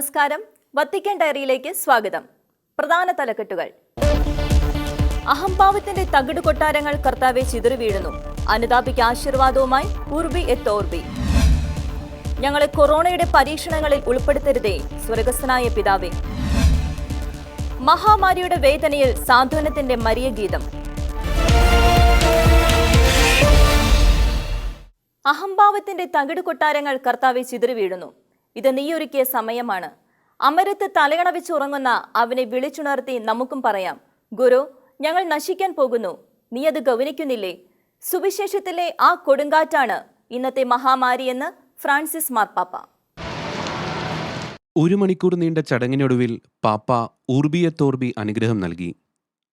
നമസ്കാരം. വത്തിക്കാൻ ഡയറിയിലേക്ക് സ്വാഗതം. പ്രധാന തലക്കെട്ടുകൾ. അഹംഭാവത്തിന്റെ തകിട് കൊട്ടാരങ്ങൾ കർത്താവെ ചിതറി വീഴുന്നു. അനുതാപിക്ക് ആശീർവാദവുമായി ഉർബി എത്തോർബി ഞങ്ങളെ കൊറോണയുടെ പരീക്ഷണങ്ങളിൽ ഉൾപ്പെടുത്തരുതേ സ്വർഗസ്ഥനായ പിതാവെ. മഹാമാരിയുടെ വേദനയിൽ സാന്ത്വനത്തിന്റെ മരിയ ഗീതം. അഹംഭാവത്തിന്റെ തകിട് കൊട്ടാരങ്ങൾ കർത്താവെ ചിതറി വീഴുന്നു. ഇത് നീയൊരുക്കിയ സമയമാണ്. അമരത്ത് തലയണവിച്ചുറങ്ങുന്ന അവനെ വിളിച്ചുണർത്തി നമുക്കും പറയാം ഗുരു ഞങ്ങൾ നശിക്കാൻ പോകുന്നു. നീ അത് ഗൗനിക്കുന്നില്ലേ? സുവിശേഷത്തിലെ ആ കൊടുങ്കാറ്റാണ് ഇന്നത്തെ മഹാമാരിയെന്ന് ഫ്രാൻസിസ് മാർപ്പാപ്പ. ഒരു മണിക്കൂർ നീണ്ട ചടങ്ങിനൊടുവിൽ പാപ്പ ഊർബിയത്തോർബി അനുഗ്രഹം നൽകി.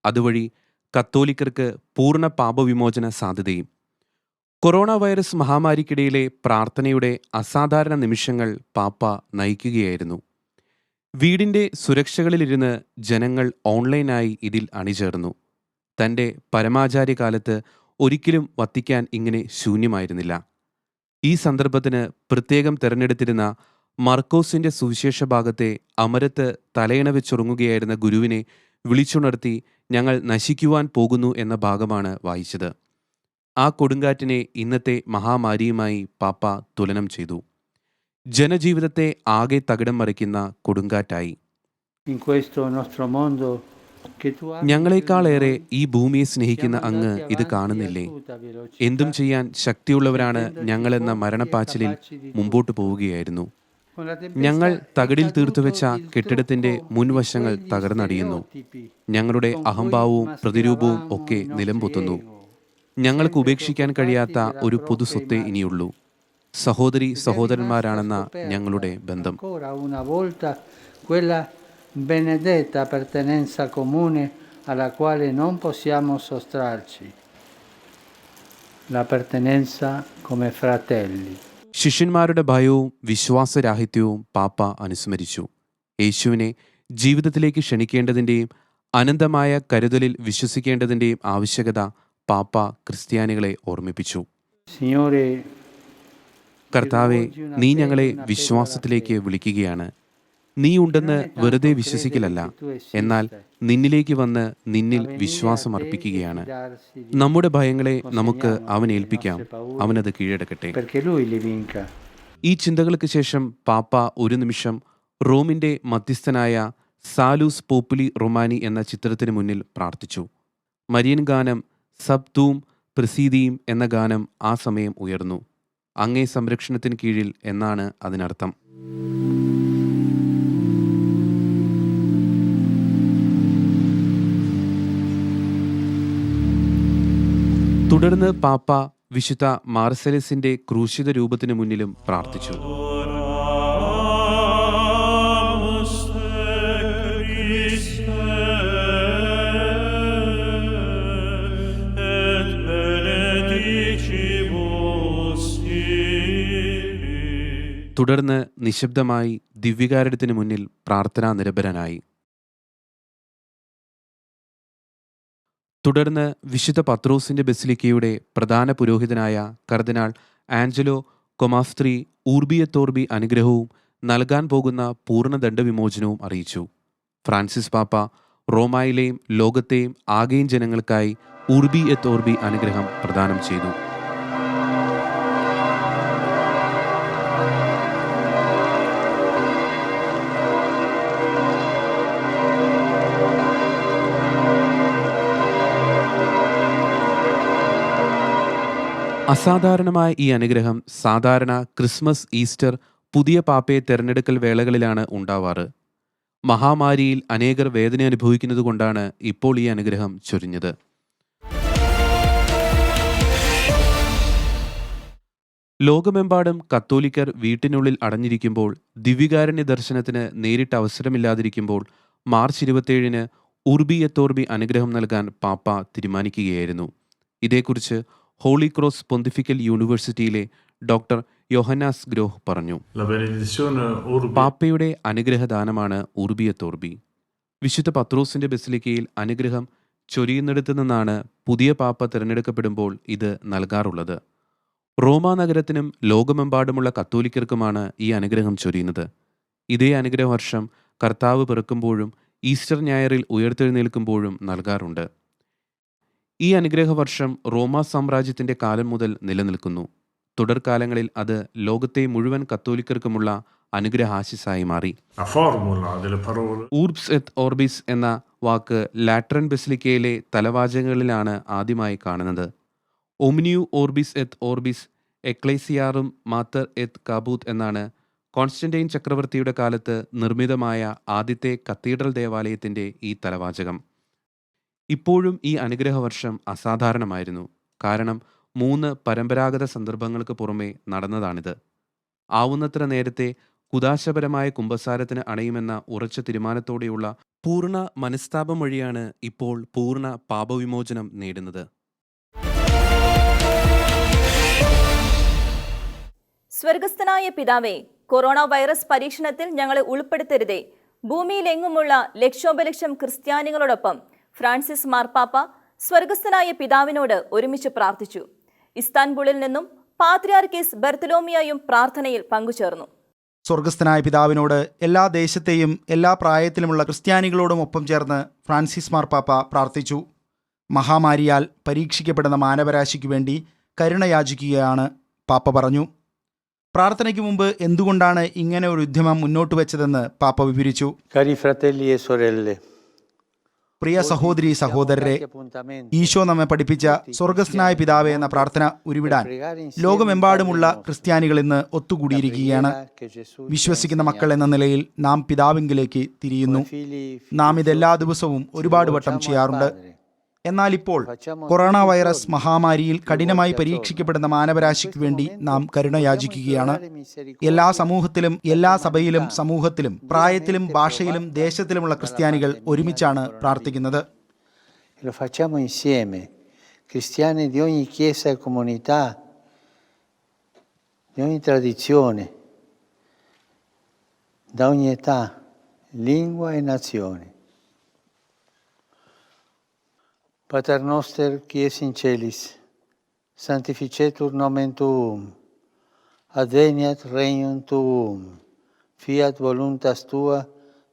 അതുവഴി കത്തോലിക്കർക്ക് പൂർണ പാപവിമോചന സാധ്യതയും കൊറോണ വൈറസ് മഹാമാരിക്കിടയിലെ പ്രാർത്ഥനയുടെ അസാധാരണ നിമിഷങ്ങൾ പാപ്പ നയിക്കുകയായിരുന്നു. വീടിന്റെ സുരക്ഷകളിലിരുന്ന് ജനങ്ങൾ ഓൺലൈനായി ഇതിൽ അണിചേർന്നു. തന്റെ പരമാചാര്യകാലത്ത് ഒരിക്കലും വത്തിക്കാൻ ഇങ്ങനെ ശൂന്യമായിരുന്നില്ല. ഈ സന്ദർഭത്തിന് പ്രത്യേകം തിരഞ്ഞെടുത്തിരുന്ന മർക്കോസിന്റെ സുവിശേഷ ഭാഗത്തെ അമരത്ത് തലയിണ വെച്ചുറങ്ങുകയായിരുന്ന ഗുരുവിനെ വിളിച്ചുണർത്തി ഞങ്ങൾ നശിക്കുവാൻ പോകുന്നു എന്ന ഭാഗമാണ് വായിച്ചത്. ആ കൊടുങ്കാറ്റിനെ ഇന്നത്തെ മഹാമാരിയുമായി പാപ്പ തുലനം ചെയ്തു. ജനജീവിതത്തെ ആകെ തകിടം മറിക്കുന്ന കൊടുങ്കാറ്റായി. ഞങ്ങളെക്കാളേറെ ഈ ഭൂമിയെ സ്നേഹിക്കുന്ന അങ്ങ് ഇത് കാണുന്നില്ലേ? എന്തും ചെയ്യാൻ ശക്തിയുള്ളവരാണ് ഞങ്ങളെന്ന മരണപ്പാച്ചിലിൽ മുമ്പോട്ട് പോവുകയായിരുന്നു. ഞങ്ങൾ തകിടിൽ തീർത്തുവെച്ച കെട്ടിടത്തിന്റെ മുൻവശങ്ങൾ തകർന്നടിയുന്നു. ഞങ്ങളുടെ അഹംഭാവവും പ്രതിരൂപവും ഒക്കെ നിലംപൊത്തുന്നു. ഞങ്ങൾക്ക് ഉപേക്ഷിക്കാൻ കഴിയാത്ത ഒരു പൊതു സ്വത്തേ ഇനിയുള്ളൂ. സഹോദരി സഹോദരന്മാരാണെന്ന ഞങ്ങളുടെ ബന്ധം. Ancora una volta quella benedetta appartenenza comune alla quale non possiamo sottrarci, l'appartenenza come fratelli. ശിഷ്യന്മാരുടെ ഭയവും വിശ്വാസരാഹിത്യവും പാപ്പ അനുസ്മരിച്ചു. യേശുവിനെ ജീവിതത്തിലേക്ക് ക്ഷണിക്കേണ്ടതിന്റെയും അനന്തമായ കരുതലിൽ വിശ്വസിക്കേണ്ടതിന്റെയും ആവശ്യകത പാപ്പ ക്രിസ്ത്യാനികളെ ഓർമ്മിപ്പിച്ചു. കർത്താവെ നീ ഞങ്ങളെ വിശ്വാസത്തിലേക്ക് വിളിക്കുകയാണ്. നീ ഉണ്ടെന്ന് വെറുതെ വിശ്വസിക്കലല്ല. എന്നാൽ നിന്നിലേക്ക് വന്ന് നിന്നിൽ വിശ്വാസം അർപ്പിക്കുകയാണ്. നമ്മുടെ ഭയങ്ങളെ നമുക്ക് അവൻ ഏൽപ്പിക്കാം. അവനത് കീഴടക്കട്ടെ. ഈ ചിന്തകൾക്ക് ശേഷം പാപ്പ ഒരു നിമിഷം റോമിന്റെ മധ്യസ്ഥനായ സാലൂസ് പോപ്പുലി റൊമാനി എന്ന ചിത്രത്തിന് മുന്നിൽ പ്രാർത്ഥിച്ചു. മരിയൻ ഗാനം സബ്തൂം പ്രസീതിയും എന്ന ഗാനം ആ സമയം ഉയർന്നു. അങ്ങേ സംരക്ഷണത്തിന് കീഴിൽ എന്നാണ് അതിനർത്ഥം. തുടർന്ന് പാപ്പ വിശുദ്ധ മാർസലസിന്റെ ക്രൂശിത രൂപത്തിന് മുന്നിലും പ്രാർത്ഥിച്ചു. തുടർന്ന് നിശബ്ദമായി ദിവ്യകാരണത്തിന് മുന്നിൽ പ്രാർത്ഥനാ നിരപരനായി തുടർന്ന് വിശുദ്ധ പത്രോസിന്റെ ബസിലിക്കയുടെ പ്രധാന പുരോഹിതനായ കർദിനാൾ ആഞ്ചലോ കൊമാസ്ത്രി ഊർബിയത്തോർബി അനുഗ്രഹവും നൽകാൻ പോകുന്ന പൂർണ ദണ്ഡവിമോചനവും അറിയിച്ചു. ഫ്രാൻസിസ് പാപ്പ റോമായിലെയും ലോകത്തെയും ആകെയും ജനങ്ങൾക്കായി ഊർബി എത്തോർബി അനുഗ്രഹം പ്രദാനം ചെയ്തു. അസാധാരണമായ ഈ അനുഗ്രഹം സാധാരണ ക്രിസ്മസ് ഈസ്റ്റർ പുതിയ പാപ്പയെ തെരഞ്ഞെടുക്കൽ വേളകളിലാണ് ഉണ്ടാവാറ്. മഹാമാരിയിൽ അനേകർ വേദന അനുഭവിക്കുന്നത് കൊണ്ടാണ് ഇപ്പോൾ ഈ അനുഗ്രഹം ചൊരിഞ്ഞത്. ലോകമെമ്പാടും കത്തോലിക്കർ വീട്ടിനുള്ളിൽ അടഞ്ഞിരിക്കുമ്പോൾ ദിവ്യകാരുണ്യ ദർശനത്തിന് നേരിട്ട് അവസരമില്ലാതിരിക്കുമ്പോൾ മാർച്ച് ഇരുപത്തിയേഴിന് ഉർബി എത്തോർബി അനുഗ്രഹം നൽകാൻ പാപ്പ തീരുമാനിക്കുകയായിരുന്നു. ഇതേക്കുറിച്ച് ഹോളി ക്രോസ് പൊന്തിഫിക്കൽ യൂണിവേഴ്സിറ്റിയിലെ ഡോക്ടർ യോഹനാസ് ഗ്രോഹ് പറഞ്ഞു. പാപ്പയുടെ അനുഗ്രഹദാനമാണ് ഉർബിയത്തോർബി. വിശുദ്ധ പത്രോസിന്റെ ബസിലിക്കയിൽ അനുഗ്രഹം ചൊരിയുന്നിടത്തു നിന്നാണ് പുതിയ പാപ്പ തിരഞ്ഞെടുക്കപ്പെടുമ്പോൾ ഇത് നൽകാറുള്ളത്. റോമാ നഗരത്തിനും ലോകമെമ്പാടുമുള്ള കത്തോലിക്കർക്കുമാണ് ഈ അനുഗ്രഹം ചൊരിയുന്നത്. ഇതേ അനുഗ്രഹവർഷം കർത്താവ് പിറക്കുമ്പോഴും ഈസ്റ്റർ ഞായറിൽ ഉയർത്തെഴുന്നേൽക്കുമ്പോഴും നൽകാറുണ്ട്. ഈ അനുഗ്രഹവർഷം റോമാ സാമ്രാജ്യത്തിന്റെ കാലം മുതൽ നിലനിൽക്കുന്നു. തുടർകാലങ്ങളിൽ അത് ലോകത്തെ മുഴുവൻ കത്തോലിക്കർക്കുമുള്ള അനുഗ്രഹാശിസായി മാറി. ഊർബ്സ് എത്ത് ഓർബിസ് എന്ന വാക്ക് ലാട്രൻ ബെസിലിക്കയിലെ തലവാചകങ്ങളിലാണ് ആദ്യമായി കാണുന്നത്. ഒമിനിയു ഓർബിസ് എത്ത് ഓർബിസ് എക്ലേസിയാറും മാത്തർ എത്ത് കാബൂത്ത് എന്നാണ് കോൺസ്റ്റന്റൈൻ ചക്രവർത്തിയുടെ കാലത്ത് നിർമ്മിതമായ ആദ്യത്തെ കത്തീഡ്രൽ ദേവാലയത്തിന്റെ ഈ തലവാചകം. ഇപ്പോഴും ഈ അനുഗ്രഹവർഷം അസാധാരണമായിരുന്നു. കാരണം മൂന്ന് പരമ്പരാഗത സന്ദർഭങ്ങൾക്ക് പുറമെ നടന്നതാണിത്. ആവുന്നത്ര നേരത്തെ കുദാശപരമായ കുംഭസാരത്തിന് അണയുമെന്ന ഉറച്ച തീരുമാനത്തോടെയുള്ള പൂർണ മനസ്താപം വഴിയാണ് ഇപ്പോൾ പൂർണ പാപവിമോചനം നേടുന്നത്. സ്വർഗസ്ഥനായ പിതാവേ കൊറോണ വൈറസ് പരീക്ഷണത്തിൽ ഞങ്ങളെ ഉൾപ്പെടുത്തരുതേ. ഭൂമിയിലെങ്ങുമുള്ള ലക്ഷോപലക്ഷം ക്രിസ്ത്യാനികളോടൊപ്പം ഫ്രാൻസിസ് മാർപ്പാപ്പ സ്വർഗസ്ഥനായ പിതാവിനോട് ഒരുമിച്ച് പ്രാർത്ഥിച്ചു. ഇസ്താൻബുളിൽ നിന്നും പാത്രിയാർക്കീസ് ബർത്തലോമിയായും പ്രാർത്ഥനയിൽ പങ്കുചേർന്നു. സ്വർഗസ്ഥനായ പിതാവിനോട് എല്ലാ ദേശത്തെയും എല്ലാ പ്രായത്തിലുമുള്ള ക്രിസ്ത്യാനികളോടും ഒപ്പം ചേർന്ന് ഫ്രാൻസിസ് മാർപ്പാപ്പ പ്രാർത്ഥിച്ചു. മഹാമാരിയാൽ പരീക്ഷിക്കപ്പെടുന്ന മാനവരാശിക്കു വേണ്ടി കരുണയാചിക്കുകയാണ് പാപ്പ പറഞ്ഞു. പ്രാർത്ഥനയ്ക്ക് മുമ്പ് എന്തുകൊണ്ടാണ് ഇങ്ങനെ ഒരു ഉദ്യമം മുന്നോട്ട് വെച്ചതെന്ന് പാപ്പ വിവരിച്ചു Cari fratelli e sorelle, പ്രിയ സഹോദരി സഹോദരരെ ഈശോ നമ്മെ പഠിപ്പിച്ച സ്വർഗസ്നായ പിതാവേ എന്ന പ്രാർത്ഥന ഉരുവിടാൻ ലോകമെമ്പാടുമുള്ള ക്രിസ്ത്യാനികൾ ഇന്ന് ഒത്തുകൂടിയിരിക്കുകയാണ്. വിശ്വസിക്കുന്ന മക്കൾ എന്ന നിലയിൽ നാം പിതാവിങ്കിലേക്ക് തിരിയുന്നു. നാം ഇതെല്ലാ ദിവസവും ഒരുപാട് വട്ടം ചെയ്യാറുണ്ട്. എന്നാൽ ഇപ്പോൾ കൊറോണ വൈറസ് മഹാമാരിയിൽ കഠിനമായി പരീക്ഷിക്കപ്പെടുന്ന മാനവരാശിക്ക് വേണ്ടി നാം കരുണയാചിക്കുകയാണ്. എല്ലാ സമൂഹത്തിലും എല്ലാ സഭയിലും സമൂഹത്തിലും പ്രായത്തിലും ഭാഷയിലും ദേശത്തിലുമുള്ള ക്രിസ്ത്യാനികൾ ഒരുമിച്ചാണ് പ്രാർത്ഥിക്കുന്നത്. di ogni tradizione, da ogni età, lingua e nazione. Pater noster qui es in celis, sanctificetur nomen tuum, adveniat regnum tuum, fiat voluntas tua,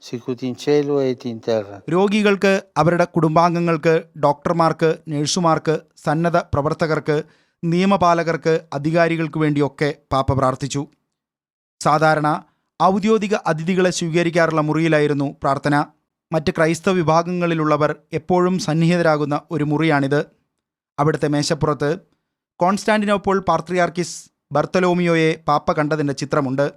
sicut in cielo et in terra. രോഗികൾക്ക് അവരുടെ കുടുംബാംഗങ്ങൾക്ക് ഡോക്ടർമാർക്ക് നഴ്സുമാർക്ക് സന്നദ്ധ പ്രവർത്തകർക്ക് നിയമപാലകർക്ക് അധികാരികൾക്ക് വേണ്ടിയൊക്കെ പാപ്പ പ്രാർത്ഥിച്ചു സാധാരണ ഔദ്യോഗിക അതിഥികളെ സ്വീകരിക്കാറുള്ള മുറിയിലായിരുന്നു പ്രാർത്ഥന മറ്റ് ക്രൈസ്തവ വിഭാഗങ്ങളിലുള്ളവർ എപ്പോഴും സന്നിഹിതരാകുന്ന ഒരു മുറിയാണിത്. അവിടുത്തെ മേശപ്പുറത്ത് കോൺസ്റ്റാന്റിനോപ്പോൾ പാർത്രിയാർക്കിസ് ബർത്തലോമിയോയെ പാപ്പ കണ്ടതിന്റെ ചിത്രമുണ്ട്.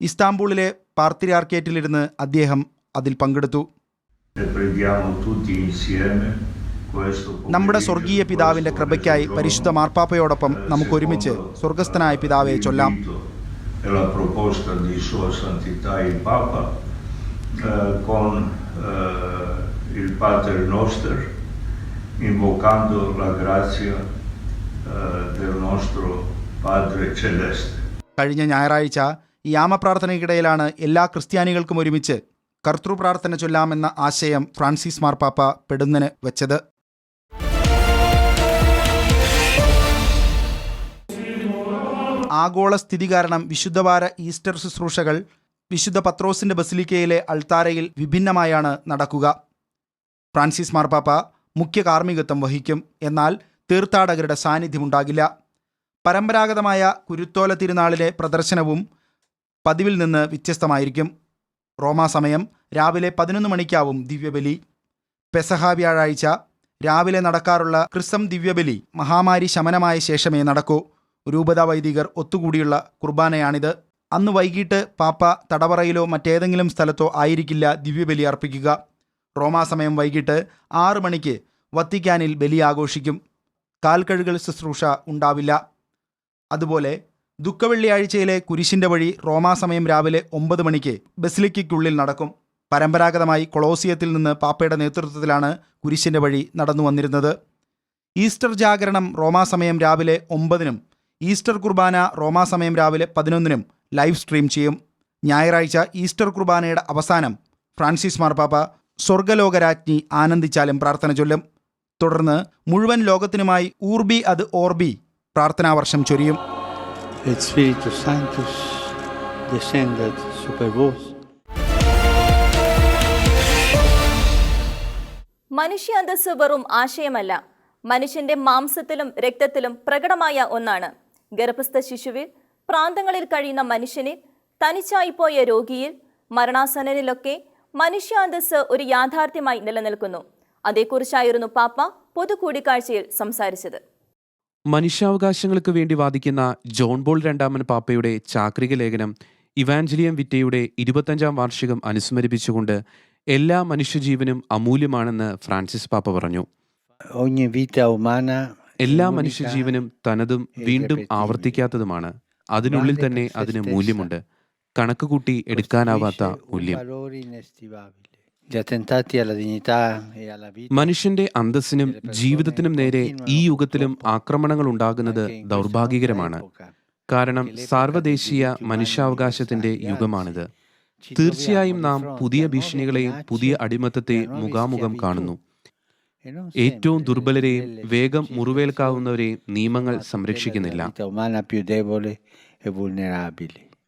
ഇസ്താംബൂളിലെ പാർത്രിയാർക്കേറ്റിലിരുന്ന് അദ്ദേഹം അതിൽ പങ്കെടുത്തു. നമ്മുടെ സ്വർഗീയ പിതാവിന്റെ കൃപയ്ക്കായി പരിശുദ്ധ മാർപ്പാപ്പയോടൊപ്പം നമുക്കൊരുമിച്ച് സ്വർഗസ്ഥനായ പിതാവെ ചൊല്ലാം. Con eh, il Padre Noster invocando la grazia eh, del nostro Padre Celeste. കഴിഞ്ഞ ഞായറാഴ്ച യാമപ്രാർത്ഥനയ്ക്കിടയിലാണ് എല്ലാ ക്രിസ്ത്യാനികൾക്കും ഒരുമിച്ച് കർത്തൃപ്രാർത്ഥന ചൊല്ലാമെന്ന ആശയം ഫ്രാൻസിസ് മാർപ്പാപ്പ പെടുന്നതിന് വെച്ചത് ആഗോള സ്ഥിതി കാരണം വിശുദ്ധവാര ഈസ്റ്റർ ശുശ്രൂഷകൾ വിശുദ്ധ പത്രോസിന്റെ ബസിലിക്കയിലെ അൾത്താരയിൽ വിഭിന്നമായാണ് നടക്കുക. ഫ്രാൻസിസ് മാർപ്പാപ്പ മുഖ്യ കാർമ്മികത്വം വഹിക്കും. എന്നാൽ തീർത്ഥാടകരുടെ സാന്നിധ്യമുണ്ടാകില്ല. പരമ്പരാഗതമായ കുരുത്തോല തിരുനാളിലെ പ്രദർശനവും പതിവിൽ നിന്ന് വ്യത്യസ്തമായിരിക്കും. റോമാ സമയം രാവിലെ പതിനൊന്ന് മണിക്കാവും ദിവ്യബലി. പെസഹ വ്യാഴാഴ്ച രാവിലെ നടക്കാറുള്ള ക്രിസം ദിവ്യബലി മഹാമാരി ശമനമായ ശേഷമേ നടക്കൂ. രൂപതാ വൈദികർ ഒത്തുകൂടിയുള്ള കുർബാനയാണിത്. അന്ന് വൈകിട്ട് പാപ്പ തടവറയിലോ മറ്റേതെങ്കിലും സ്ഥലത്തോ ആയിരിക്കില്ല ദിവ്യബലി അർപ്പിക്കുക. റോമാസമയം വൈകിട്ട് ആറ് മണിക്ക് വത്തിക്കാനിൽ ബലി ആഘോഷിക്കും. കാൽക്കഴുകൽ ശുശ്രൂഷ ഉണ്ടാവില്ല. അതുപോലെ ദുഃഖവെള്ളിയാഴ്ചയിലെ കുരിശിന്റെ വഴി റോമാസമയം രാവിലെ ഒമ്പത് മണിക്ക് ബസിലിക്കുള്ളിൽ നടക്കും. പരമ്പരാഗതമായി കൊളോസിയത്തിൽ നിന്ന് പാപ്പയുടെ നേതൃത്വത്തിലാണ് കുരിശിന്റെ വഴി നടന്നു വന്നിരുന്നത്. ഈസ്റ്റർ ജാഗരണം റോമാസമയം രാവിലെ ഒമ്പതിനും ഈസ്റ്റർ കുർബാന റോമാസമയം രാവിലെ പതിനൊന്നിനും ലൈവ് സ്ട്രീം ചെയ്യും. ഞായറാഴ്ച ഈസ്റ്റർ കുർബാനയുടെ അവസാനം ഫ്രാൻസിസ് മാർപ്പാപ്പ സ്വർഗലോകരാജ്ഞി ആനന്ദിച്ചാലും പ്രാർത്ഥന ചൊല്ലും. തുടർന്ന് മുഴുവൻ ലോകത്തിനുമായി ഊർബി അത് ഓർബി പ്രാർത്ഥനാ വർഷം ചൊരിയും മനുഷ്യ അന്തസ് വെറും ആശയമല്ല. മനുഷ്യന്റെ മാംസത്തിലും രക്തത്തിലും പ്രകടമായ ഒന്നാണ്. ഗർഭസ്ഥ ശിശുവിൽ പ്രാന്തങ്ങളിൽ കഴിയുന്ന മനുഷ്യനിൽ തനിച്ചായിപ്പോയ രോഗിയിൽ മരണാസനനിലൊക്കെ മനുഷ്യാന്തസ് ഒരു യാഥാർത്ഥ്യമായി നിലനിൽക്കുന്നു. അതേക്കുറിച്ചായിരുന്നു പാപ്പ പൊതു കൂടിക്കാഴ്ചയിൽ സംസാരിച്ചത്. മനുഷ്യാവകാശങ്ങൾക്ക് വേണ്ടി വാദിക്കുന്ന ജോൺ ബോൾ രണ്ടാമൻ പാപ്പയുടെ ചാക്രിക ലേഖനം ഇവാഞ്ചലിയം വിറ്റയുടെ ഇരുപത്തഞ്ചാം വാർഷികം അനുസ്മരിപ്പിച്ചുകൊണ്ട് എല്ലാ മനുഷ്യജീവനും അമൂല്യമാണെന്ന് ഫ്രാൻസിസ് പാപ്പ പറഞ്ഞു. എല്ലാ മനുഷ്യജീവനും തനതും വീണ്ടും ആവർത്തിക്കാത്തതുമാണ്. അതിനുള്ളിൽ തന്നെ അതിന് മൂല്യമുണ്ട്. കണക്ക് കൂട്ടി എടുക്കാനാവാത്ത മൂല്യം. മനുഷ്യന്റെ അന്തസ്സിനും ജീവിതത്തിനും നേരെ ഈ യുഗത്തിലും ആക്രമണങ്ങൾ ഉണ്ടാകുന്നത് ദൗർഭാഗ്യകരമാണ്. കാരണം സാർവദേശീയ മനുഷ്യാവകാശത്തിന്റെ യുഗമാണിത്. തീർച്ചയായും നാം പുതിയ ഭീഷണികളെയും പുതിയ അടിമത്തത്തെ മുഖാമുഖം കാണുന്നു. ഏറ്റവും ദുർബലരെയും വേഗം മുറിവേൽക്കാവുന്നവരെയും നിയമങ്ങൾ സംരക്ഷിക്കുന്നില്ല.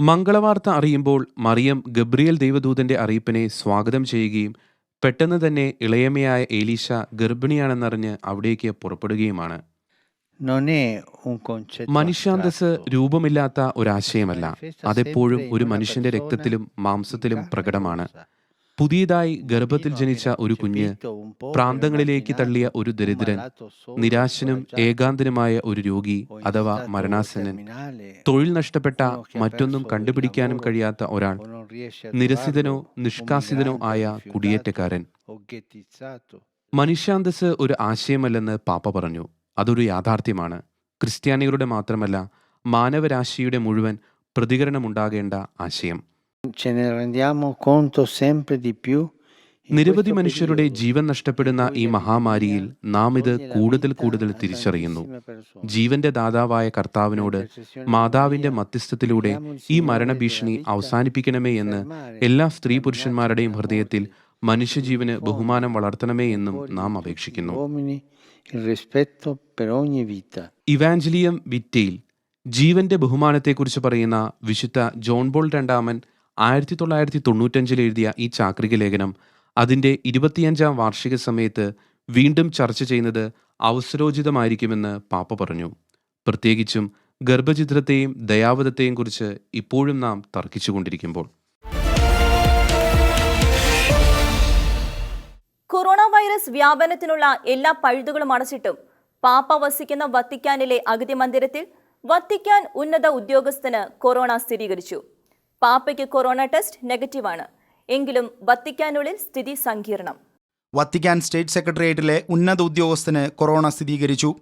മംഗളവാർത്ത അറിയുമ്പോൾ മറിയം ഗബ്രിയേൽ ദൈവദൂതന്റെ അറിയിപ്പിനെ സ്വാഗതം ചെയ്യുകയും പെട്ടെന്ന് തന്നെ ഇളയമയായ ഏലീഷ ഗർഭിണിയാണെന്നറിഞ്ഞ് അവിടേക്ക് പുറപ്പെടുകയുമാണ്. മനുഷ്യാന്തസ് രൂപമില്ലാത്ത ഒരാശയമല്ല. അതെപ്പോഴും ഒരു മനുഷ്യന്റെ രക്തത്തിലും മാംസത്തിലും പ്രകടമാണ്. പുതിയതായി ഗർഭത്തിൽ ജനിച്ച ഒരു കുഞ്ഞ് പ്രാന്തങ്ങളിലേക്ക് തള്ളിയ ഒരു ദരിദ്രൻ നിരാശനും ഏകാന്തനുമായ ഒരു രോഗി അഥവാ മരണാസന്നൻ. തൊഴിൽ നഷ്ടപ്പെട്ട മറ്റൊന്നും കണ്ടുപിടിക്കാനും കഴിയാത്ത ഒരാൾ നിരസിതനോ നിഷ്കാസിതനോ ആയ കുടിയേറ്റക്കാരൻ. മനുഷ്യാന്തസ് ഒരു ആശയമല്ലെന്ന് പാപ്പ പറഞ്ഞു. അതൊരു യാഥാർത്ഥ്യമാണ്. ക്രിസ്ത്യാനികളുടെ മാത്രമല്ല മാനവരാശിയുടെ മുഴുവൻ പ്രതികരണമുണ്ടാകേണ്ട ആശയം. നിരവധി മനുഷ്യരുടെ ജീവൻ നഷ്ടപ്പെടുന്ന ഈ മഹാമാരിയിൽ നാം ഇത് കൂടുതൽ കൂടുതൽ തിരിച്ചറിയുന്നു. ജീവന്റെ ദാതാവായ കർത്താവിനോട് മാതാവിന്റെ മധ്യസ്ഥത്തിലൂടെ ഈ മരണഭീഷണി അവസാനിപ്പിക്കണമേ എന്ന് എല്ലാ സ്ത്രീ പുരുഷന്മാരുടെയും ഹൃദയത്തിൽ മനുഷ്യജീവന് ബഹുമാനം വളർത്തണമേ എന്നും നാം അപേക്ഷിക്കുന്നു. ഇവാഞ്ചലിയം വിറ്റയിൽ ജീവന്റെ ബഹുമാനത്തെക്കുറിച്ച് പറയുന്ന വിശുദ്ധ ജോൺ ബോൾ രണ്ടാമൻ ആയിരത്തി തൊള്ളായിരത്തി തൊണ്ണൂറ്റഞ്ചിൽ എഴുതിയ ഈ ചാക്രിക ലേഖനം അതിന്റെ ഇരുപത്തിയഞ്ചാം വാർഷിക സമയത്ത് വീണ്ടും ചർച്ച ചെയ്യുന്നത് അവസരോചിതമായിരിക്കുമെന്ന് പാപ്പ പറഞ്ഞു. പ്രത്യേകിച്ചും ഗർഭചിത്രത്തെയും ദയാവധത്തെയും കുറിച്ച് ഇപ്പോഴും നാം തർക്കിച്ചുകൊണ്ടിരിക്കുമ്പോൾ. കൊറോണ വൈറസ് വ്യാപനത്തിനുള്ള എല്ലാ പഴുതുകളും അടച്ചിട്ടും പാപ്പ വസിക്കുന്ന വത്തിക്കാനിലെ അഗതി മന്ദിരത്തിൽ വത്തിക്കാൻ ഉന്നത ഉദ്യോഗസ്ഥന് കൊറോണ സ്ഥിരീകരിച്ചു. പാപ്പയ്ക്ക് കൊറോണ ടെസ്റ്റ് നെഗറ്റീവാണ്. എങ്കിലും വത്തിക്കാനുള്ളിൽ സ്ഥിതി സങ്കീർണം. വത്തിക്കാൻ സ്റ്റേറ്റ് സെക്രട്ടേറിയറ്റിലെ ഉന്നത ഉദ്യോഗസ്ഥന് കൊറോണ സ്ഥിരീകരിച്ചു.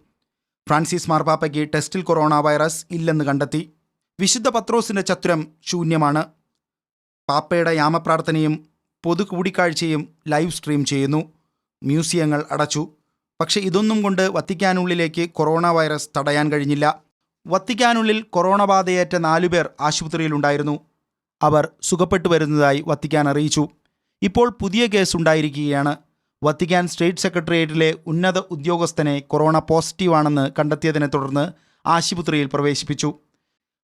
ഫ്രാൻസിസ് മാർപ്പാപ്പയ്ക്ക് ടെസ്റ്റിൽ കൊറോണ വൈറസ് ഇല്ലെന്ന് കണ്ടെത്തി. വിശുദ്ധ പത്രോസിന്റെ ചത്തുരം ശൂന്യമാണ്. പാപ്പയുടെ യാമപ്രാർത്ഥനയും പൊതു കൂടിക്കാഴ്ചയും ലൈവ് സ്ട്രീം ചെയ്യുന്നു. മ്യൂസിയങ്ങൾ അടച്ചു. പക്ഷേ ഇതൊന്നും കൊണ്ട് വത്തിക്കാനുള്ളിലേക്ക് കൊറോണ വൈറസ് തടയാൻ കഴിഞ്ഞില്ല. വത്തിക്കാനുള്ളിൽ കൊറോണ ബാധയേറ്റ നാലുപേർ ആശുപത്രിയിലുണ്ടായിരുന്നു. അവർ സുഖപ്പെട്ടു വരുന്നതായി വത്തിക്കാൻ അറിയിച്ചു. ഇപ്പോൾ പുതിയ കേസ് ഉണ്ടായിരിക്കുകയാണ് വത്തിക്കാൻ സ്റ്റേറ്റ് സെക്രട്ടേറിയറ്റിലെ ഉന്നത ഉദ്യോഗസ്ഥനെ കൊറോണ പോസിറ്റീവാണെന്ന് കണ്ടെത്തിയതിനെ തുടർന്ന് ആശുപത്രിയിൽ പ്രവേശിപ്പിച്ചു.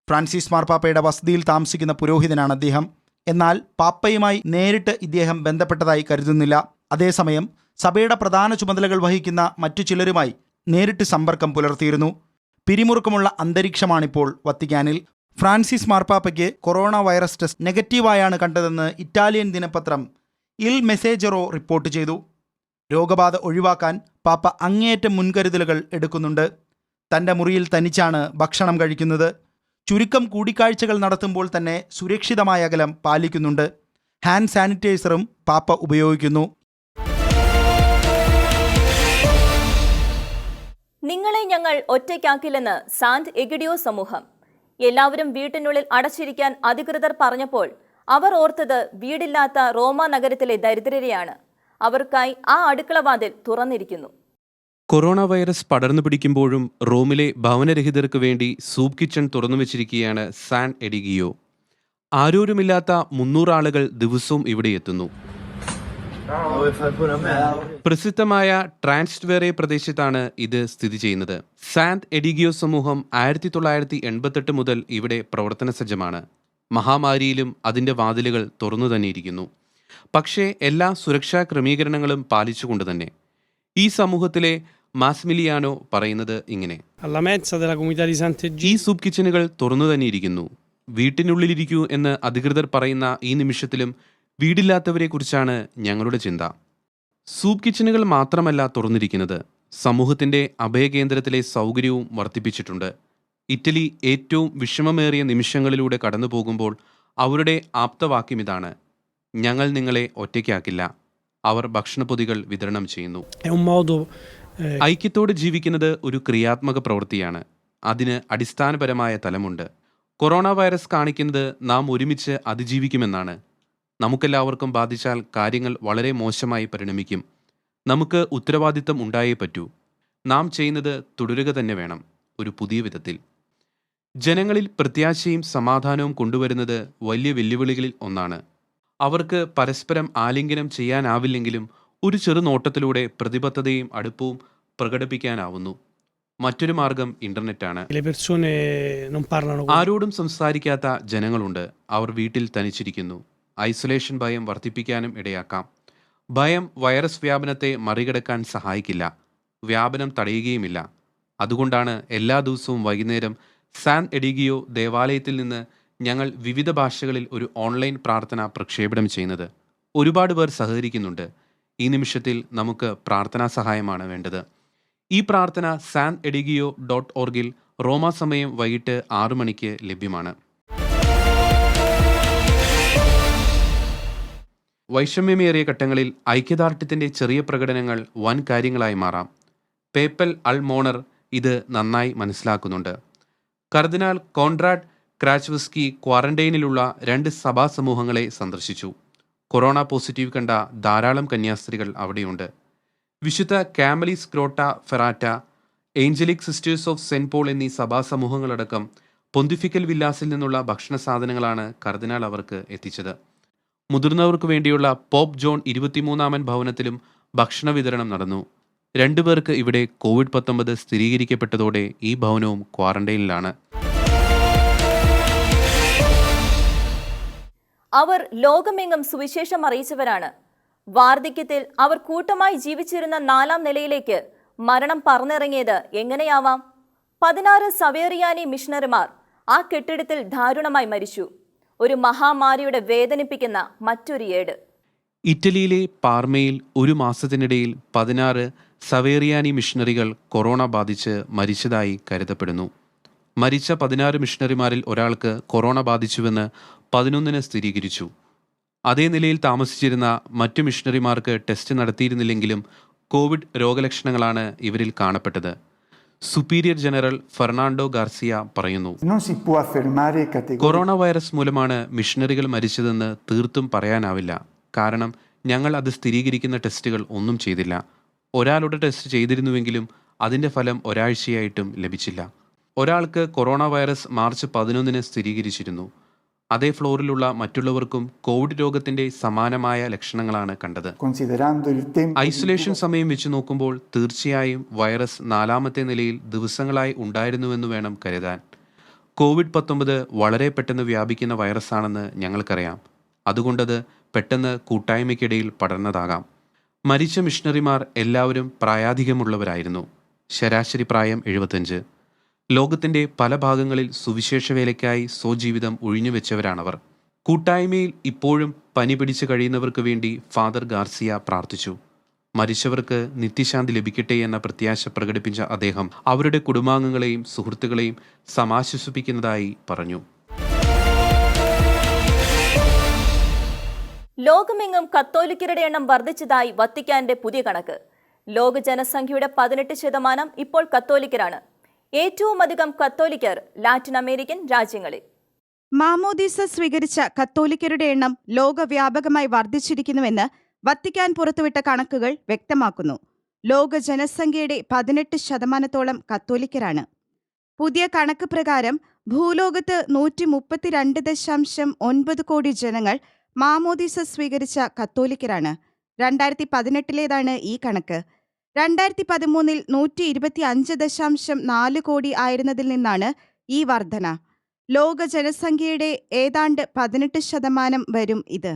ഫ്രാൻസിസ് മാർപ്പാപ്പയുടെ വസതിയിൽ താമസിക്കുന്ന പുരോഹിതനാണ് അദ്ദേഹം. എന്നാൽ പാപ്പയുമായി നേരിട്ട് ഇദ്ദേഹം ബന്ധപ്പെട്ടതായി കരുതുന്നില്ല. അതേസമയം സഭയുടെ പ്രധാന ചുമതലകൾ വഹിക്കുന്ന മറ്റു ചിലരുമായി നേരിട്ട് സമ്പർക്കം പുലർത്തിയിരുന്നു. പിരിമുറുക്കമുള്ള അന്തരീക്ഷമാണിപ്പോൾ വത്തിക്കാനിൽ. ഫ്രാൻസിസ് മാർപ്പാപ്പയ്ക്ക് കൊറോണ വൈറസ് ടെസ്റ്റ് നെഗറ്റീവായാണ് കണ്ടതെന്ന് ഇറ്റാലിയൻ ദിനപത്രം ഇൽ മെസേജറോ റിപ്പോർട്ട് ചെയ്തു. രോഗബാധ ഒഴിവാക്കാൻ പാപ്പ അങ്ങേയറ്റം മുൻകരുതലുകൾ എടുക്കുന്നുണ്ട്. തന്റെ മുറിയിൽ തനിച്ചാണ് ഭക്ഷണം കഴിക്കുന്നത്. ചുരുക്കം കൂടിക്കാഴ്ചകൾ നടത്തുമ്പോൾ തന്നെ സുരക്ഷിതമായ അകലം പാലിക്കുന്നുണ്ട്. ഹാൻഡ് സാനിറ്റൈസറും പാപ്പ ഉപയോഗിക്കുന്നു. നിങ്ങളെ ഞങ്ങൾ ഒറ്റയ്ക്കാക്കില്ലെന്ന് സാന്ത് എഗിഡിയോ സമൂഹം. എല്ലാവരും വീട്ടിനുള്ളിൽ അടച്ചിരിക്കാൻ അധികൃതർ പറഞ്ഞപ്പോൾ അവർ ഓർത്തത് വീടില്ലാത്ത റോമ നഗരത്തിലെ ദരിദ്രരെയാണ്. അവർക്കായി ആ അടുക്കളവാതിൽ തുറന്നിരിക്കുന്നു. കൊറോണ വൈറസ് പടർന്നു പിടിക്കുമ്പോഴും റോമിലെ ഭവനരഹിതർക്ക് വേണ്ടി സൂപ്പ് കിച്ചൺ തുറന്നു വെച്ചിരിക്കുകയാണ് സാൻ എഡിഗിയോ. ആരോരുമില്ലാത്ത മുന്നൂറ് ആളുകൾ ദിവസവും ഇവിടെ എത്തുന്നു. പ്രസിദ്ധമായ ട്രാൻസ്വേറെ പ്രദേശത്താണ് ഇത് സ്ഥിതി ചെയ്യുന്നത്. സാന്റ് എഡിഗിയോ സമൂഹം ആയിരത്തി തൊള്ളായിരത്തി എൺപത്തെട്ട് മുതൽ ഇവിടെ പ്രവർത്തന സജ്ജമാണ് മഹാമാരിയിലും അതിന്റെ വാതിലുകൾ തുറന്നു തന്നെയിരിക്കുന്നു പക്ഷേ എല്ലാ സുരക്ഷാ ക്രമീകരണങ്ങളും പാലിച്ചുകൊണ്ട് തന്നെ. ഈ സമൂഹത്തിലെ മാസ്മിലിയാനോ പറയുന്നത് ഇങ്ങനെ. ഈ സൂപ്പ് കിച്ചനുകൾ തുറന്നു തന്നെയിരിക്കുന്നു വീട്ടിനുള്ളിലിരിക്കൂ എന്ന് അധികൃതർ പറയുന്ന ഈ നിമിഷത്തിലും വീടില്ലാത്തവരെ കുറിച്ചാണ് ഞങ്ങളുടെ ചിന്ത. സൂപ്പ് കിച്ചനുകൾ മാത്രമല്ല തുറന്നിരിക്കുന്നത്. സമൂഹത്തിന്റെ അഭയകേന്ദ്രത്തിലെ സൗകര്യവും വർദ്ധിപ്പിച്ചിട്ടുണ്ട്. ഇറ്റലി ഏറ്റവും വിഷമമേറിയ നിമിഷങ്ങളിലൂടെ കടന്നു പോകുമ്പോൾ അവരുടെ ആപ്തവാക്യം ഇതാണ്. ഞങ്ങൾ നിങ്ങളെ ഒറ്റയ്ക്കാക്കില്ല. അവർ ഭക്ഷണപ്പൊതികൾ വിതരണം ചെയ്യുന്നു. Eh, ഐക്യത്തോടെ ജീവിക്കുന്നത് ഒരു ക്രിയാത്മക പ്രവൃത്തിയാണ്. അതിന് അടിസ്ഥാനപരമായ തലമുണ്ട്. കൊറോണ വൈറസ് കാണിക്കുന്നത് നാം ഒരുമിച്ച് അതിജീവിക്കുമെന്നാണ്. നമുക്കെല്ലാവർക്കും ബാധിച്ചാൽ കാര്യങ്ങൾ വളരെ മോശമായി പരിണമിക്കും. നമുക്ക് ഉത്തരവാദിത്തം ഉണ്ടായേ പറ്റൂ. നാം ചെയ്യുന്നത് തുടരുക തന്നെ വേണം ഒരു പുതിയ വിധത്തിൽ. ജനങ്ങളിൽ പ്രത്യാശയും സമാധാനവും കൊണ്ടുവരുന്നത് വലിയ വെല്ലുവിളികളിൽ ഒന്നാണ്. അവർക്ക് പരസ്പരം ആലിംഗനം ചെയ്യാനാവില്ലെങ്കിലും ഒരു ചെറു നോട്ടത്തിലൂടെ പ്രതിബദ്ധതയും അടുപ്പവും പ്രകടിപ്പിക്കാനാവുന്നു. മറ്റൊരു മാർഗം ഇന്റർനെറ്റാണ്. ആരോടും സംസാരിക്കാത്ത ജനങ്ങളുണ്ട്. അവർ വീട്ടിൽ തനിച്ചിരിക്കുന്നു. ഐസൊലേഷൻ ഭയം വർദ്ധിപ്പിക്കാനും ഇടയാക്കാം. ഭയം വൈറസ് വ്യാപനത്തെ മറികടക്കാൻ സഹായിക്കില്ല. വ്യാപനം തടയുകയുമില്ല. അതുകൊണ്ടാണ് എല്ലാ ദിവസവും വൈകുന്നേരം സാൻ എഡിഗിയോ ദേവാലയത്തിൽ നിന്ന് ഞങ്ങൾ വിവിധ ഭാഷകളിൽ ഒരു ഓൺലൈൻ പ്രാർത്ഥന പ്രക്ഷേപണം ചെയ്യുന്നത്. ഒരുപാട് പേർ സഹകരിക്കുന്നുണ്ട്. ഈ നിമിഷത്തിൽ നമുക്ക് പ്രാർത്ഥനാ സഹായമാണ് വേണ്ടത്. ഈ പ്രാർത്ഥന സാൻ എഡിഗിയോ ഡോട്ട് ഓർഗിൽ റോമ സമയം വൈകിട്ട് ആറു മണിക്ക് ലഭ്യമാണ്. വൈഷമ്യമേറിയ ഘട്ടങ്ങളിൽ ഐക്യദാർഢ്യത്തിന്റെ ചെറിയ പ്രകടനങ്ങൾ വൻ കാര്യങ്ങളായി മാറാം. പേപ്പൽ അൾ മോണർ ഇത് നന്നായി മനസ്സിലാക്കുന്നുണ്ട്. കർദിനാൾ കോൺട്രാഡ് ക്രാച്ച്വസ്കി ക്വാറന്റൈനിലുള്ള രണ്ട് സഭാ സമൂഹങ്ങളെ സന്ദർശിച്ചു. കൊറോണ പോസിറ്റീവ് കണ്ട ധാരാളം കന്യാസ്ത്രീകൾ അവിടെയുണ്ട്. വിശുദ്ധ കാമലി Grottaferrata Angelic Sisters of Saint Paul എന്നീ സഭാ സമൂഹങ്ങളടക്കം പൊന്തിഫിക്കൽ വില്ലാസിൽ നിന്നുള്ള ഭക്ഷണ സാധനങ്ങളാണ് കർദിനാൾ അവർക്ക് എത്തിച്ചത്. മുതിർന്നവർക്ക് വേണ്ടിയുള്ള പോപ്പ് ജോൺ ഇരുപത്തിമൂന്നാമൻ ഭവനത്തിലും ഭക്ഷണ വിതരണം നടന്നു. രണ്ടുപേർക്ക് ഇവിടെ കോവിഡ് പത്തൊമ്പത് സ്ഥിരീകരിക്കപ്പെട്ടതോടെ ഈ ഭവനവും ക്വാറന്റൈനിലാണ്. അവർ ലോകമെങ്ങും സുവിശേഷം അറിയിച്ചവരാണ്. വാർദ്ധക്യത്തിൽ അവർ കൂട്ടമായി ജീവിച്ചിരുന്ന നാലാം നിലയിലേക്ക് മരണം പറന്നിറങ്ങിയത് എങ്ങനെയാവാം? പതിനാറ് സവേറിയാനി മിഷണറിമാർ ആ കെട്ടിടത്തിൽ ദാരുണമായി മരിച്ചു. ഒരു മഹാമാരിയുടെ വേദനിപ്പിക്കുന്ന മറ്റൊരു ഏട്. ഇറ്റലിയിലെ പാർമയിൽ ഒരു മാസത്തിനിടയിൽ പതിനാറ് സവേറിയാനി മിഷണറികൾ കൊറോണ ബാധിച്ച് മരിച്ചതായി കരുതപ്പെടുന്നു. മരിച്ച പതിനാറ് മിഷണറിമാരിൽ ഒരാൾക്ക് കൊറോണ ബാധിച്ചുവെന്ന് പതിനൊന്നിന് സ്ഥിരീകരിച്ചു. അതേ നിലയിൽ താമസിച്ചിരുന്ന മറ്റു മിഷണറിമാർക്ക് ടെസ്റ്റ് നടത്തിയിരുന്നില്ലെങ്കിലും കോവിഡ് രോഗലക്ഷണങ്ങളാണ് ഇവരിൽ കാണപ്പെട്ടത്. സുപ്പീരിയർ ജനറൽ ഫെർണാണ്ടോ ഗാർസിയ പറയുന്നു. കൊറോണ വൈറസ് മൂലമാണ് മിഷണറികൾ മരിച്ചതെന്ന് തീർത്തും പറയാനാവില്ല. കാരണം ഞങ്ങൾ അത് സ്ഥിരീകരിക്കുന്ന ടെസ്റ്റുകൾ ഒന്നും ചെയ്തില്ല. ഒരാളുടെ ടെസ്റ്റ് ചെയ്തിരുന്നുവെങ്കിലും അതിന്റെ ഫലം ഒരാഴ്ചയായിട്ടും ലഭിച്ചില്ല. ഒരാൾക്ക് കൊറോണ വൈറസ് മാർച്ച് പതിനൊന്നിന് സ്ഥിരീകരിച്ചിരുന്നു. അതേ ഫ്ലോറിലുള്ള മറ്റുള്ളവർക്കും കോവിഡ് രോഗത്തിന്റെ സമാനമായ ലക്ഷണങ്ങളാണ് കണ്ടത്. ഐസൊലേഷൻ സമയം വെച്ച് നോക്കുമ്പോൾ തീർച്ചയായും വൈറസ് നാലാമത്തെ നിലയിൽ ദിവസങ്ങളായി ഉണ്ടായിരുന്നുവെന്ന് വേണം കരുതാൻ. കോവിഡ് പത്തൊമ്പത് വളരെ പെട്ടെന്ന് വ്യാപിക്കുന്ന വൈറസാണെന്ന് ഞങ്ങൾക്കറിയാം. അതുകൊണ്ടത് പെട്ടെന്ന് കൂട്ടായ്മയ്ക്കിടയിൽ പടർന്നതാകാം. മരിച്ച മിഷണറിമാർ എല്ലാവരും പ്രായാധികമുള്ളവരായിരുന്നു. ശരാശരി പ്രായം എഴുപത്തഞ്ച് ലോകത്തിന്റെ പല ഭാഗങ്ങളിൽ സുവിശേഷ വേലയ്ക്കായി സ്വജീവിതം ഒഴിഞ്ഞുവെച്ചവരാണവർ കൂട്ടായ്മയിൽ ഇപ്പോഴും പനി പിടിച്ചു കഴിയുന്നവർക്ക് വേണ്ടി ഫാദർ ഗാർസിയ പ്രാർത്ഥിച്ചു. മരിച്ചവർക്ക് നിത്യശാന്തി ലഭിക്കട്ടെ എന്ന പ്രത്യാശ പ്രകടിപ്പിച്ച അദ്ദേഹം അവരുടെ കുടുംബാംഗങ്ങളെയും സുഹൃത്തുക്കളെയും സമാശ്വസിപ്പിക്കുന്നതായി പറഞ്ഞു. ലോകമെങ്ങും കത്തോലിക്കരുടെ എണ്ണം വർദ്ധിച്ചതായി വത്തിക്കാന്റെ പുതിയ കണക്ക്. ലോക ജനസംഖ്യയുടെ പതിനെട്ട് ശതമാനം ഇപ്പോൾ കത്തോലിക്കരാണ്. ഏറ്റവും അധികം കത്തോലിക്കർ ലാറ്റിൻ അമേരിക്കൻ രാജ്യങ്ങളിൽ. മാമോദീസ സ്വീകരിച്ച കത്തോലിക്കരുടെ എണ്ണം ലോകവ്യാപകമായി വർദ്ധിച്ചിരിക്കുന്നുവെന്ന് വത്തിക്കാൻ പുറത്തുവിട്ട കണക്കുകൾ വ്യക്തമാക്കുന്നു. ലോക ജനസംഖ്യയുടെ പതിനെട്ട് ശതമാനത്തോളം കത്തോലിക്കരാണ്. പുതിയ കണക്ക് പ്രകാരം ഭൂലോകത്ത് നൂറ്റി മുപ്പത്തിരണ്ട് ദശാംശം ഒൻപത് കോടി ജനങ്ങൾ മാമോദീസ സ്വീകരിച്ച കത്തോലിക്കരാണ്. രണ്ടായിരത്തി പതിനെട്ടിലേതാണ് ഈ കണക്ക്. രണ്ടായിരത്തി പതിമൂന്നിൽ നൂറ്റി ഇരുപത്തി അഞ്ച് ദശാംശം നാല് കോടി ആയിരുന്നതിൽ നിന്നാണ് ഈ വർധന. ലോക ജനസംഖ്യയുടെ ഏതാണ്ട് പതിനെട്ട് ശതമാനം വരും ഇത്.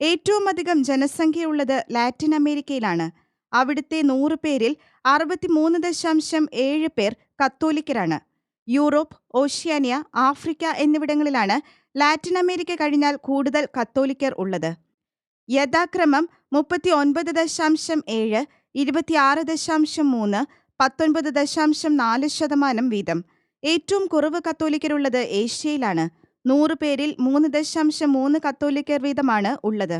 ഏറ്റവും അധികം ജനസംഖ്യയുള്ളത് ലാറ്റിൻ അമേരിക്കയിലാണ്. അവിടുത്തെ നൂറ് പേരിൽ അറുപത്തിമൂന്ന് ദശാംശം ഏഴ് പേർ കത്തോലിക്കരാണ്. യൂറോപ്പ് ഓഷ്യാനിയ ആഫ്രിക്ക എന്നിവിടങ്ങളിലാണ് ലാറ്റിൻ അമേരിക്ക കഴിഞ്ഞാൽ കൂടുതൽ കത്തോലിക്കർ ഉള്ളത്. യഥാക്രമം മുപ്പത്തി ഒൻപത് ദശാംശം ഏഴ് ഇരുപത്തിയാറ് ദശാംശം മൂന്ന് പത്തൊൻപത് ദശാംശം നാല് ശതമാനം വീതം. ഏറ്റവും കുറവ് കത്തോലിക്കരുള്ളത് ഏഷ്യയിലാണ്. നൂറ് പേരിൽ മൂന്ന് ദശാംശം മൂന്ന് കത്തോലിക്കർ വീതമാണ് ഉള്ളത്.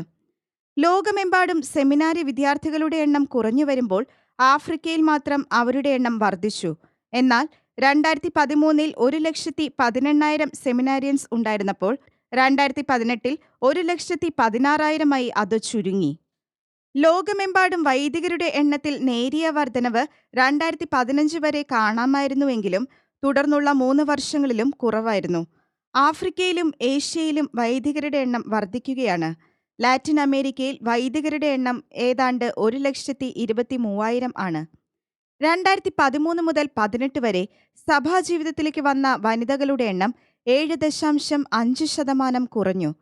ലോകമെമ്പാടും സെമിനാരി വിദ്യാർത്ഥികളുടെ എണ്ണം കുറഞ്ഞു വരുമ്പോൾ ആഫ്രിക്കയിൽ മാത്രം അവരുടെ എണ്ണം വർദ്ധിച്ചു. എന്നാൽ രണ്ടായിരത്തി പതിമൂന്നിൽ ഒരു ലക്ഷത്തി പതിനെണ്ണായിരം സെമിനാരിയൻസ് ഉണ്ടായിരുന്നപ്പോൾ രണ്ടായിരത്തി പതിനെട്ടിൽ ഒരു ലക്ഷത്തി പതിനാറായിരമായി അത് ചുരുങ്ങി. ലോകമെമ്പാടും വൈദികരുടെ എണ്ണത്തിൽ നേരിയ വർധനവ് രണ്ടായിരത്തി പതിനഞ്ച് വരെ കാണാമായിരുന്നുവെങ്കിലും തുടർന്നുള്ള മൂന്ന് വർഷങ്ങളിലും കുറവായിരുന്നു. ആഫ്രിക്കയിലും ഏഷ്യയിലും വൈദികരുടെ എണ്ണം വർദ്ധിക്കുകയാണ് ലാറ്റിൻ അമേരിക്കയിൽ വൈദികരുടെ എണ്ണം ഏതാണ്ട് ഒരു ലക്ഷത്തി ഇരുപത്തി മൂവായിരം ആണ്. രണ്ടായിരത്തി പതിമൂന്ന് മുതൽ പതിനെട്ട് വരെ സഭാ ജീവിതത്തിലേക്ക് വന്ന വനിതകളുടെ എണ്ണം ഏഴ് ദശാംശം അഞ്ച് ശതമാനം കുറഞ്ഞു.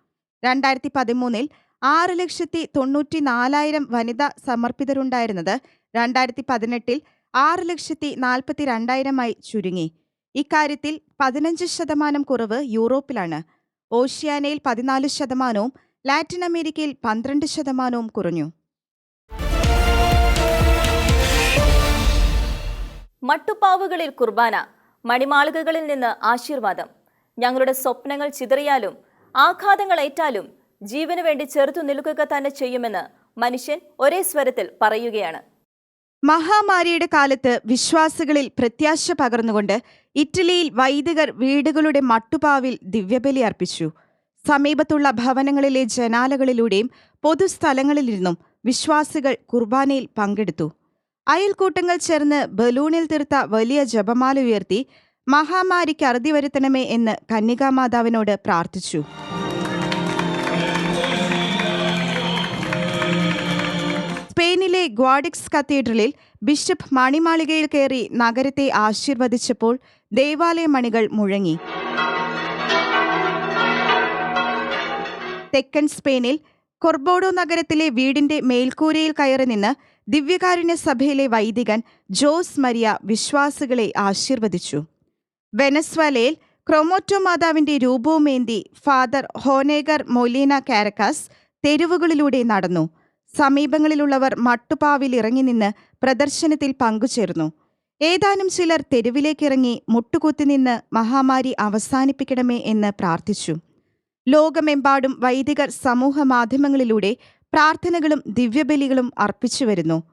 രണ്ടായിരത്തി പതിമൂന്നിൽ ആറ് ലക്ഷത്തി തൊണ്ണൂറ്റി നാലായിരം വനിത സമർപ്പിതരുണ്ടായിരുന്നത് രണ്ടായിരത്തി പതിനെട്ടിൽ ആറ് ലക്ഷത്തി നാൽപ്പത്തി രണ്ടായിരമായി ചുരുങ്ങി. ഇക്കാര്യത്തിൽ പതിനഞ്ച് ശതമാനം കുറവ് യൂറോപ്പിലാണ്. ഓഷ്യാനയിൽ പതിനാല് ശതമാനവും ലാറ്റിൻ അമേരിക്കയിൽ പന്ത്രണ്ട് ശതമാനവും കുറഞ്ഞു. മട്ടുപ്പാവുകളിൽ കുർബാന മണിമാളികകളിൽ നിന്ന് ആശീർവാദം. ഞങ്ങളുടെ സ്വപ്നങ്ങൾ ചിതറിയാലും ആഘാതങ്ങൾ ഏറ്റാലും ജീവന് വേണ്ടി ചെറുത്തു നിൽക്കുക തന്നെ ചെയ്യുമെന്ന് മനുഷ്യൻ ഒരേ സ്വരത്തിൽ പറയുകയാണ്. മഹാമാരിയുടെ കാലത്ത് വിശ്വാസികളിൽ പ്രത്യാശ പകർന്നുകൊണ്ട് ഇറ്റലിയിൽ വൈദികർ വീടുകളുടെ മട്ടുപാവിൽ ദിവ്യബലി അർപ്പിച്ചു. സമീപത്തുള്ള ഭവനങ്ങളിലെ ജനാലകളിലൂടെയും പൊതുസ്ഥലങ്ങളിലിരുന്നും വിശ്വാസികൾ കുർബാനയിൽ പങ്കെടുത്തു. അയൽക്കൂട്ടങ്ങൾ ചേർന്ന് ബലൂണിൽ തീർത്ത വലിയ ജപമാല ഉയർത്തി മഹാമാരിക്ക് അറുതി വരുത്തണമേ എന്ന് കന്യകാമാതാവിനോട് പ്രാർത്ഥിച്ചു. സ്പെയിനിലെ ഗ്വാഡിക്സ് കത്തീഡ്രലിൽ ബിഷപ്പ് മണിമാളികയിൽ കയറി നഗരത്തെ ആശീർവദിച്ചപ്പോൾ ദേവാലയ മണികൾ മുഴങ്ങി. തെക്കൻ സ്പെയിനിൽ കൊർബോഡോ നഗരത്തിലെ വീടിന്റെ മേൽക്കൂരയിൽ കയറി നിന്ന് ദിവ്യകാരുണ്യ സഭയിലെ വൈദികൻ ജോസ് മരിയ വിശ്വാസികളെ ആശീർവദിച്ചു. വെനസ്വലയിൽ ക്രൊമോറ്റോ മാതാവിന്റെ രൂപവുമേന്തി ഫാദർ ഹോനേഗർ മൊലീന കാരക്കാസ് തെരുവുകളിലൂടെ നടന്നു. സമീപങ്ങളിലുള്ളവർ മട്ടുപാവിൽ ഇറങ്ങി നിന്ന് പ്രദർശനത്തിൽ പങ്കുചേർന്നു. ഏതാനും ചിലർ തെരുവിലേക്കിറങ്ങി മുട്ടുകുത്തി നിന്ന് മഹാമാരി അവസാനിപ്പിക്കണമേ എന്ന് പ്രാർത്ഥിച്ചു. ലോകമെമ്പാടും വൈദികർ സമൂഹ മാധ്യമങ്ങളിലൂടെ പ്രാർത്ഥനകളും ദിവ്യബലികളും അർപ്പിച്ചു വരുന്നു.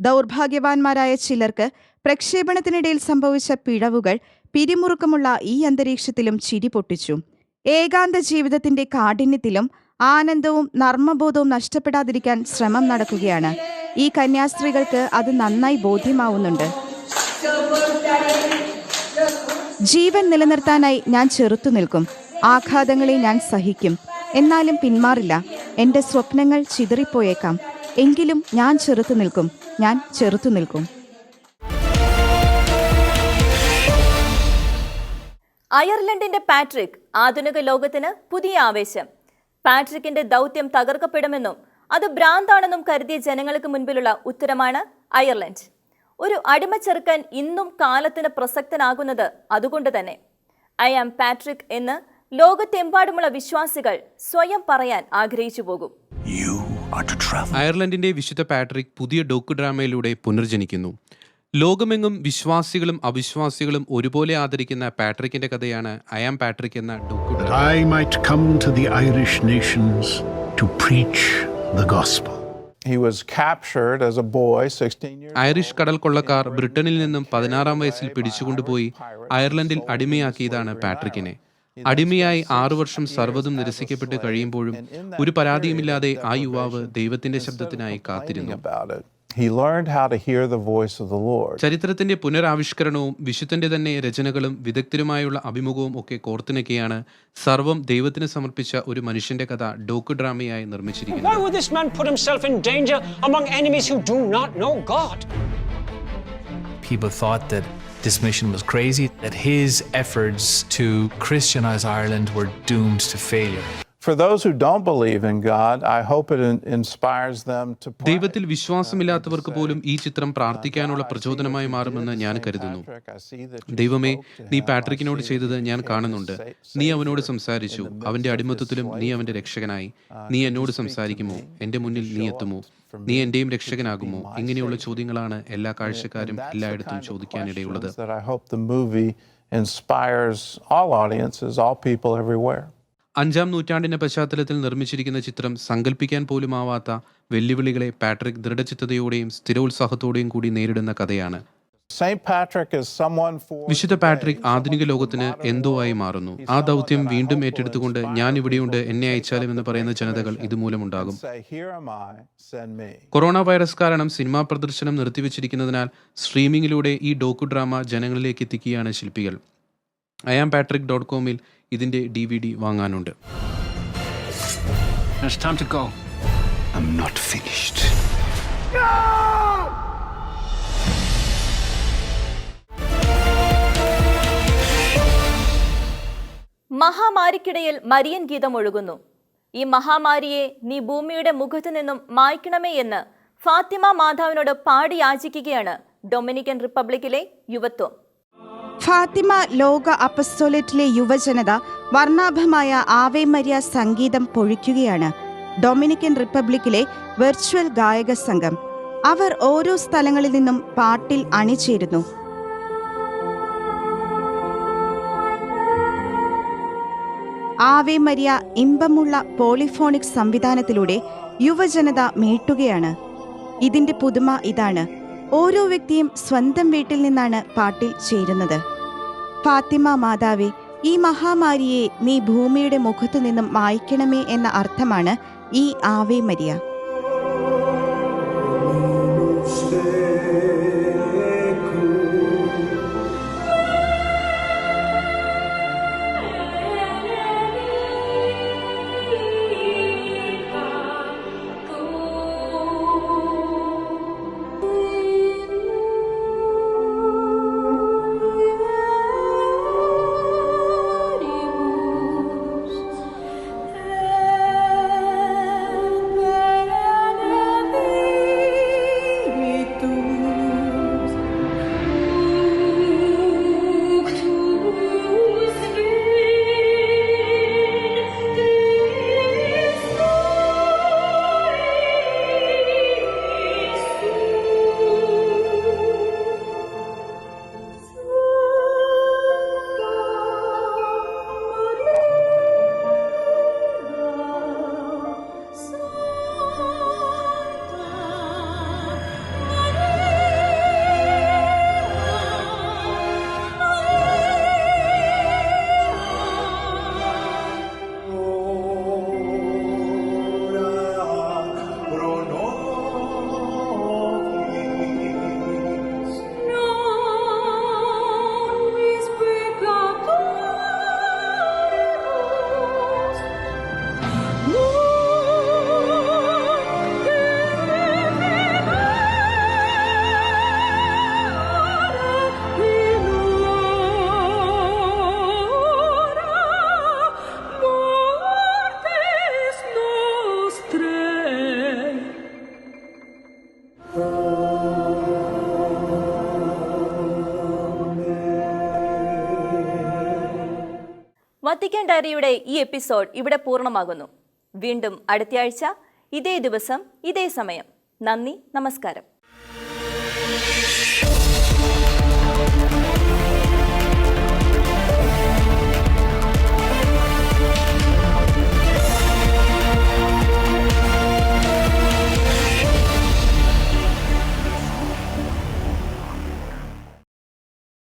ദൗർഭാഗ്യവാന്മാരായ ചിലർക്ക് പ്രക്ഷേപണത്തിനിടയിൽ സംഭവിച്ച പിഴവുകൾ പിരിമുറുക്കമുള്ള ഈ അന്തരീക്ഷത്തിലും ചിരി പൊട്ടിച്ചു ഏകാന്ത ജീവിതത്തിന്റെ കാഠിന്യത്തിലും ആനന്ദവും നർമ്മബോധവും നഷ്ടപ്പെടാതിരിക്കാൻ ശ്രമം നടക്കുകയാണ്. ഈ കന്യാസ്ത്രീകൾക്ക് അത് നന്നായി ബോധ്യമാവുന്നുണ്ട്. ജീവൻ നിലനിർത്താനായി ഞാൻ ചെറുത്തു നിൽക്കും. ആഘാതങ്ങളെ ഞാൻ സഹിക്കും. എന്നാലും പിന്മാറില്ല. എന്റെ സ്വപ്നങ്ങൾ ചിതറിപ്പോയേക്കാം. എങ്കിലും ഞാൻ ചെറുത്തു നിൽക്കും. ഞാൻ ചെറുത്തു നിൽക്കും. അയർലൻഡിന്റെ പാട്രിക് ആധുനിക ലോകത്തിന് പുതിയ ആവേശം. പാട്രിക്കിന്റെ ദൗത്യം തകർക്കപ്പെടുമെന്നും അത് ഭ്രാന്താണെന്നും കരുതിയ ജനങ്ങൾക്ക് മുൻപിലുള്ള ഉത്തരമാണ് അയർലൻഡ്. ഒരു അടിമച്ചെറുക്കൻ ഇന്നും കാലത്തിന് പ്രസക്തനാകുന്നത് അതുകൊണ്ട് തന്നെ. ഐ ആം പാട്രിക് എന്ന് ലോകത്തെമ്പാടുമുള്ള വിശ്വാസികൾ സ്വയം പറയാൻ ആഗ്രഹിച്ചു പോകും. അയർലൻഡിന്റെ വിശുദ്ധ പാട്രിക് പുതിയ ഡോക്കു ഡ്രാമയിലൂടെ പുനർജനിക്കുന്നു. ലോകമെങ്ങും വിശ്വാസികളും അവിശ്വാസികളും ഒരുപോലെ ആദരിക്കുന്ന പാട്രിക്കിന്റെ കഥയാണ് ഐ ആം പാട്രിക് എന്ന ഡോക്കു I might come to the Irish nations to preach the gospel. He was captured as a boy, 16 years Irish കടൽ കൊള്ളക്കാർ ബ്രിട്ടനിൽ നിന്നും പതിനാറാം വയസ്സിൽ പിടിച്ചുകൊണ്ടുപോയി അയർലൻഡിൽ അടിമയാക്കിയതാണ് പാട്രിക്കിനെ അടിമയായി ആറു വർഷം സർവതും നിരസിക്കപ്പെട്ട് കഴിയുമ്പോഴും ഒരു പരാതിയുമില്ലാതെ ആ യുവാവ് ദൈവത്തിന്റെ ശബ്ദത്തിനായി കാത്തിരുന്നു. He learned how to hear the voice of the Lord. ചരിത്രത്തിന്റെ പുനരാവിഷ്കരണവും വിശുദ്ധന്റെ തന്നെ രചനകളും വിദഗ്ധരുമായുള്ള അഭിമുഖവും ഒക്കെ കോർത്തിണക്കിയാണ് സർവം ദൈവത്തിന് സമർപ്പിച്ച ഒരു മനുഷ്യന്റെ കഥ ഡോക്കു ഡ്രാമയായി നിർമ്മിച്ചിരിക്കുന്നത് Why would this man put himself in danger among enemies who do not know God? People thought that this mission was crazy, that his efforts to Christianize Ireland were doomed to failure. For those who don't believe in God, I hope it inspires them to pray. ദൈവത്തിൽ വിശ്വാസമില്ലാത്തവർക്ക് പോലും ഈ ചിത്രം പ്രാർത്ഥിക്കാനുള്ള പ്രചോദനമായി മാറുമെന്ന് ഞാൻ കരുതുന്നു. ദൈവമേ നീ പാട്രിക്കിനോട് ചെയ്തത് ഞാൻ കാണുന്നുണ്ട്. നീ അവനോട് സംസാരിച്ചു. അവന്റെ അടിമത്തത്തിലും നീ അവന്റെ രക്ഷകനായി. നീ എന്നോട് സംസാരിക്കുമോ? എന്റെ മുന്നിൽ നീ എത്തുമോ? നീ എന്റെയും രക്ഷകനാകുമോ? ഇങ്ങനെയുള്ള ചോദ്യങ്ങളാണ് എല്ലാ കാഴ്ചക്കാരും എല്ലായിടത്തും ചോദിക്കാനിടയുള്ളത്. that I hope the movie inspires all audiences, all people everywhere. അഞ്ചാം നൂറ്റാണ്ടിന്റെ പശ്ചാത്തലത്തിൽ നിർമ്മിച്ചിരിക്കുന്ന ചിത്രം സങ്കല്പിക്കാൻ പോലുമാവാത്ത വെല്ലുവിളികളെ പാട്രിക് ദൃഢചിത്തതയോടെയും സ്ഥിരോത്സാഹത്തോടെയും കൂടി നേരിടുന്ന കഥയാണ്. വിശുദ്ധ പാട്രിക് ആധുനിക ലോകത്തിന് എന്തോ ആയി മാറുന്നു. ആ ദൗത്യം വീണ്ടും ഏറ്റെടുത്തുകൊണ്ട് ഞാൻ ഇവിടെയുണ്ട് എന്നെ അയച്ചാലും എന്ന് പറയുന്ന ജനതകൾ ഇതുമൂലമുണ്ടാകും. കൊറോണ വൈറസ് കാരണം സിനിമാ പ്രദർശനം നിർത്തിവെച്ചിരിക്കുന്നതിനാൽ സ്ട്രീമിംഗിലൂടെ ഈ ഡോക്കു ഡ്രാമ ജനങ്ങളിലേക്ക് എത്തിക്കുകയാണ് ശില്പികൾ. അയാം പാട്രിക് ഡോട്ട് കോമിൽ ഇതിന്റെ ഡി വി ഡി വാങ്ങാനുണ്ട് It's time to go. I'm not finished. മഹാമാരിക്കിടയിൽ മരിയൻ ഗീതം ഒഴുകുന്നു ഈ മഹാമാരിയെ നീ ഭൂമിയുടെ മുഖത്തു നിന്നും മായ്ക്കണമേ എന്ന് ഫാത്തിമ മാതാവിനോട് പാടി യാചിക്കുകയാണ് ഡൊമിനിക്കൻ റിപ്പബ്ലിക്കിലെ യുവത്വം ഫാത്തിമ ലോക അപ്പസ്തോലറ്റിലെ യുവജനത വർണാഭമായ ആവേമര്യ സംഗീതം പൊഴിക്കുകയാണ്. ഡൊമിനിക്കൻ റിപ്പബ്ലിക്കിലെ വെർച്വൽ ഗായക സംഘം. അവർ ഓരോ സ്ഥലങ്ങളിൽ നിന്നും പാട്ടിൽ അണിചേരുന്നു. ആവേമര്യ ഇമ്പമുള്ള പോളിഫോണിക് സംവിധാനത്തിലൂടെ യുവജനത മീട്ടുകയാണ്. ഇതിന്റെ പുതുമ ഇതാണ്. ഓരോ വ്യക്തിയും സ്വന്തം വീട്ടിൽ നിന്നാണ് പാട്ടിൽ ചേരുന്നത്. ഫാത്തിമ മാതാവേ ഈ മഹാമാരിയെ നീ ഭൂമിയുടെ മുഖത്തു നിന്നും മായ്ക്കണമേ എന്ന അർത്ഥമാണ് ഈ ആവേ മരിയ വത്തിക്കാൻ ഡയറിയുടെ ഈ എപ്പിസോഡ് ഇവിടെ പൂർണമാകുന്നു. വീണ്ടും അടുത്തയാഴ്ച ഇതേ ദിവസം ഇതേ സമയം. നന്ദി നമസ്കാരം.